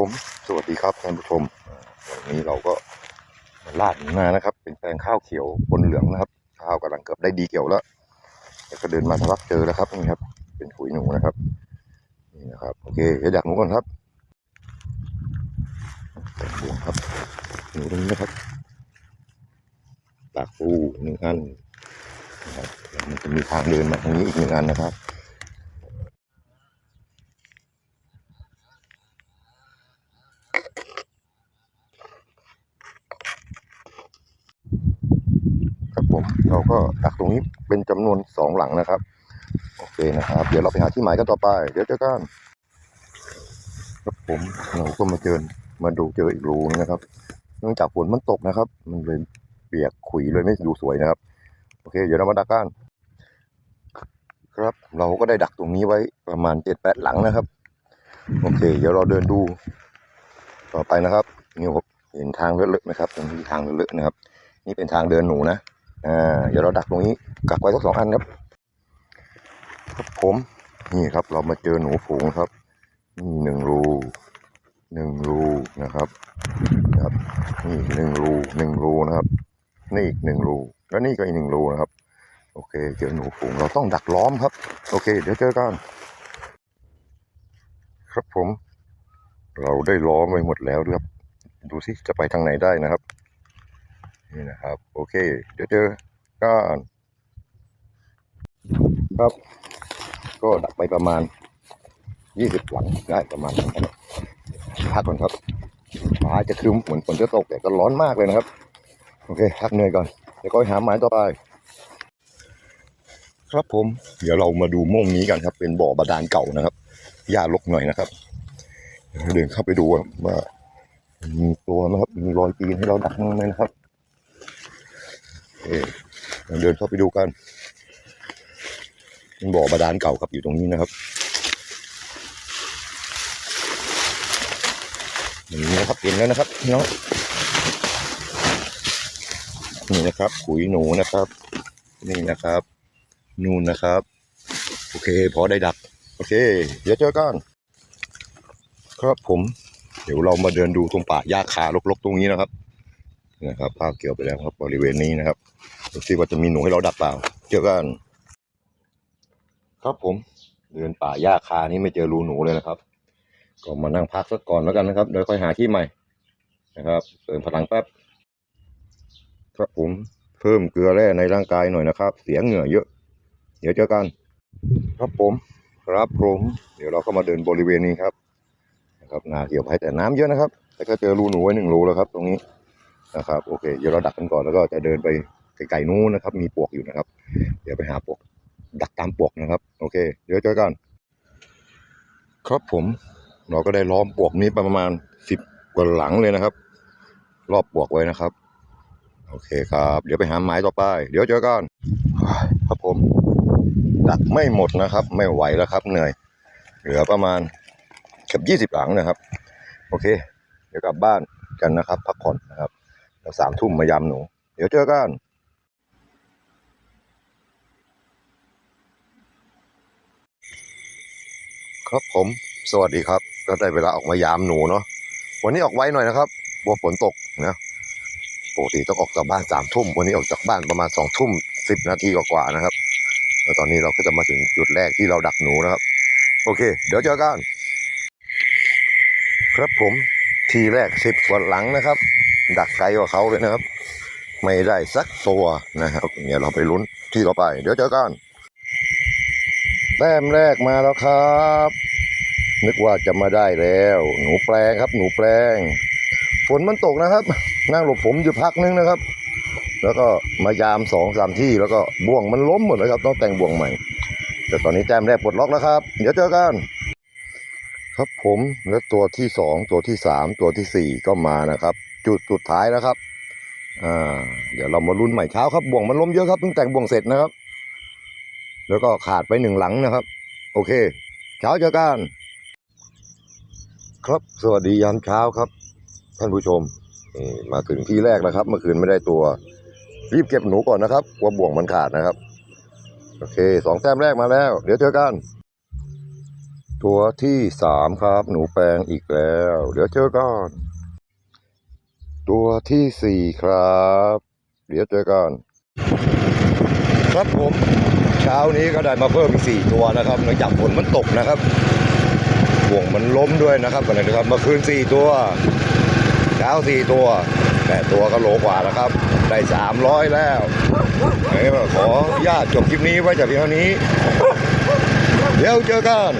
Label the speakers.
Speaker 1: ผมสวัสดีครับท่านผู้ชมวันนี้เราก็มาลาดหนูนานะครับ เป็นแปลงข้าวเขียวบนเหลืองนะครับ ข้าวกำลังเกือบได้ดีเกี่ยวแล้วแล้วก็เดินมาทะลักเจอแล้วครับนี่ครับ เป็นขุยหนูนะครับนี่นะครับโอเคเดี๋ยวดักหนูก่อนครับแต่งบวงครับหนูตรงนี้นะครับปากฟูหนึ่งอันนะครับมันจะมีทางเดินมาทางนี้อีกหนึ่งอันนะครับ ผมเราก็ดักตรงนี้เป็นจำนวนสองหลังนะครับ โอเคนะครับ เดี๋ยวเราไปหาที่หมายกันต่อไป เดี๋ยวเจอกันครับผมเราก็มาเจอมาดูเจออีกรูนึงนะครับเนื่องจากฝนมันตกนะครับ มันเลยเปียกขุยเลยไม่ดูสวยนะครับ โอเค เดี๋ยวเรามาดักกันครับ เราก็ได้ดักตรงนี้ไว้ประมาณเจ็ดแปดหลังนะครับ โอเค เดี๋ยวเราเดินดู ต่อไปนะครับนี่ผมเห็นทางเลอะๆนะครับตรงนี้ทางเลอะๆนะครับ นี่เป็นทางเดินหนูนะ อ่าเดี๋ยวเราดักตรงนี้กักไว้สักสองอันครับ ครับผมนี่ครับเรามาเจอหนูฝูงครับนี่หนึ่งรูหนึ่งรูนะครับครับนี่หนึ่งรูหนึ่งรูนะครับ นี่อีกหนึ่งรูแล้วนี่ก็อีกหนึ่งรูนะครับ โอเค เจอหนูฝูงเราต้องดักล้อมครับ โอเค เดี๋ยวเจอกันครับผม เราได้ล้อมไว้หมดแล้วครับ ดูสิจะไปทางไหนได้นะครับ นี่นะครับ โอเค เดี๋ยวเจอกันครับ ก็ดักไปประมาณยี่สิบหลังได้ประมาณนั้นพักก่อนครับฟ้าจะครึ้มเหมือนฝนจะตกแต่ก็ร้อนมากเลยนะครับ โอเคพักเหนื่อยก่อนเดี๋ยวก็ไปหาหมายต่อไป ครับผม เดี๋ยวเรามาดูม่งนี้กันครับ เป็นบ่อบาดาลเก่านะครับหญ้ารกหน่อยนะครับเดินเข้าไปดูว่ามีตัวนะครับมีรอยปีนให้เราดักไหมนะครับ เออเดินเข้าไปดูกันเป็นบ่อบาดาลเก่าครับอยู่ตรงนี้นะครับอย่างนี้นะครับเห็นแล้วนะครับพี่น้องนี่นะครับขุยหนูนะครับ นี่นะครับ นูนนะครับ โอเค พอได้ดัก โอเค เดี๋ยวเจอกันครับผม เดี๋ยวเรามาเดินดูตรงป่าหญ้าคารกๆตรงนี้นะครับนะครับภาพเกี่ยวไปแล้วครับบริเวณนี้นะครับ ดูสิว่าจะมีหนูให้เราดักเปล่า เจอกัน ครับผม เดินป่าหญ้าคานี่ไม่เจอรูหนูเลยนะครับ ก็มานั่งพักสักก่อนแล้วกันนะครับเดี๋ยวค่อยหาที่ใหม่นะครับเสริมพลังแป๊บครับผมเพิ่มเกลือแร่ในร่างกายหน่อยนะครับ เสียงเหงื่อเยอะ เดี๋ยวเจอกัน ครับผมครับผมเดี๋ยวเราก็มาเดินบริเวณนี้ครับนะครับนาเกี่ยวไผ่แต่น้ำเยอะนะครับ แต่ก็เจอรูหนูไว้หนึ่งรูแล้วครับ ตรงนี้นะครับ โอเค เดี๋ยวเราดักกันก่อนแล้วก็จะเดินไป ไกลๆนู้นนะครับ มีปวกอยู่นะครับ เดี๋ยวไปหาปวก ดักตามปวกนะครับ โอเค เดี๋ยวเจอกัน ครับผม เราก็ได้ล้อมปวกนี้ประมาณสิบกว่าหลังเลยนะครับ รอบปวกไว้นะครับ โอเคครับ เดี๋ยวไปหาไม้ต่อไป เดี๋ยวเจอกันครับผม ดักไม่หมดนะครับ ไม่ไหวแล้วครับ เหนื่อย เหลือประมาณเกือบยี่สิบหลังนะครับ โอเค เดี๋ยวกลับบ้านกันนะครับ พักผ่อนนะครับแล้วสามทุ่มมายามหนู เดี๋ยวเจอกัน ครับผม สวัสดีครับ ก็ได้เวลาออกมายามหนูเนาะวันนี้ออกไว้หน่อยนะครับกลัวฝนตกนะปกติต้องออกจากบ้านสามทุ่มวันนี้ออกจากบ้านประมาณสองทุ่มสิบนาทีกว่าๆนะครับแล้วตอนนี้เราก็จะมาถึงจุดแรกที่เราดักหนูนะครับ โอเค เดี๋ยวเจอกันครับผมทีแรกสิบกว่าหลังนะครับ ดักไกลกว่าเขาเลยนะครับ ไม่ได้สักตัวนะครับเดี๋ยวเราไปลุ้นที่ต่อไป เดี๋ยวเจอกัน แต้มแรกมาแล้วครับ นึกว่าจะมาได้แล้ว หนูแปลงครับ หนูแปลง ฝนมันตกนะครับ นั่งหลบผมอยู่พักนึงนะครับ แล้วก็มายามสองสามที่แล้วก็บ่วงมันล้มหมดเลยครับต้องแต่งบ่วงใหม่ แต่ตอนนี้แต้มแรกปลดล็อกแล้วครับ เดี๋ยวเจอกัน ครับผมและตัวที่สองตัวที่สามตัวที่สี่ก็มานะครับ จุดสุดท้ายแล้วครับอ่าเดี๋ยวเรามาลุ้นใหม่เช้าครับบ่วงมันล้มเยอะครับเพิ่งแต่งบ่วงเสร็จนะครับ แล้วก็ขาดไปหนึ่งหลังนะครับ โอเค เช้าเจอกันครับสวัสดียามเช้าครับ ท่านผู้ชมมาถึงที่แรกแล้วครับ เมื่อคืนไม่ได้ตัว รีบเก็บหนูก่อนนะครับกลัวบ่วงมันขาดนะครับ โอเคสองแต้มแรกมาแล้ว เดี๋ยวเจอกัน ตัวที่สามครับ หนูแปลงอีกแล้ว เดี๋ยวเจอกัน ตัวที่สี่ครับ เดี๋ยวเจอกันครับผม เช้านี้ก็ได้มาเพิ่มอีกสี่ตัวนะครับเนื่องจากฝนมันตกนะครับห่วงมันล้มด้วยนะครับกันนะครับเมื่อคืนสี่ตัวเช้าสี่ตัวแต่ตัวก็โลกว่าแล้วครับ ได้สามร้อยแล้วขอญาตจบคลิปนี้ไว้จากเพียงเท่านี้ เดี๋ยวเจอกัน